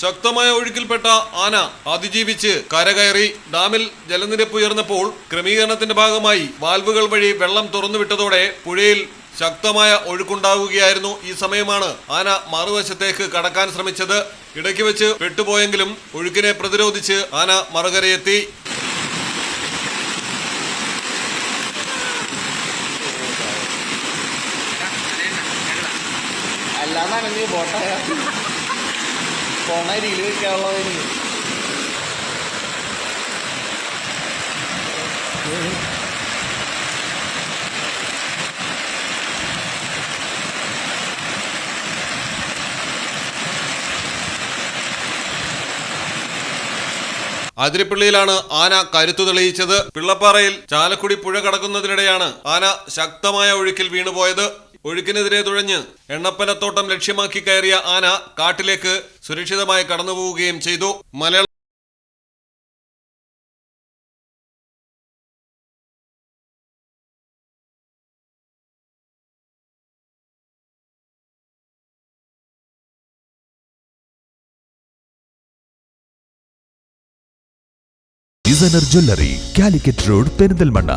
ശക്തമായ ഒഴുക്കിൽപ്പെട്ട ആന അതിജീവിച്ച് കരകയറി ഡാമിൽ ജലനിരപ്പ് ഉയർന്നപ്പോൾ ക്രമീകരണത്തിന്റെ ഭാഗമായി വാൽവുകൾ വഴി വെള്ളം തുറന്നുവിട്ടതോടെ പുഴയിൽ ശക്തമായ ഒഴുക്കുണ്ടാവുകയായിരുന്നു ഈ സമയമാണ് ആന മറുവശത്തേക്ക് കടക്കാൻ ശ്രമിച്ചത്. ഇടയ്ക്ക് വെച്ച് പെട്ടുപോയെങ്കിലും ഒഴുക്കിനെ പ്രതിരോധിച്ച് ആന മറുകരയെത്തി. ബോട്ടായ പോണ രീതിയിൽ വെക്കാനുള്ളതായിരുന്നു അതിരിപ്പള്ളിയിലാണ് ആന കരുത്തു തെളിയിച്ചത്. പിള്ളപ്പാറയിൽ ചാലക്കുടി പുഴ കടക്കുന്നതിനിടെയാണ് ആന ശക്തമായ ഒഴുക്കിൽ വീണുപോയത്. ഒഴുക്കിനെതിരെ തുഴഞ്ഞ് എണ്ണപ്പനത്തോട്ടം ലക്ഷ്യമാക്കി കയറിയ ആന കാട്ടിലേക്ക് സുരക്ഷിതമായി കടന്നുപോവുകയും ചെയ്തു. Malayala designer jewellery Calicut road Perinthalmanna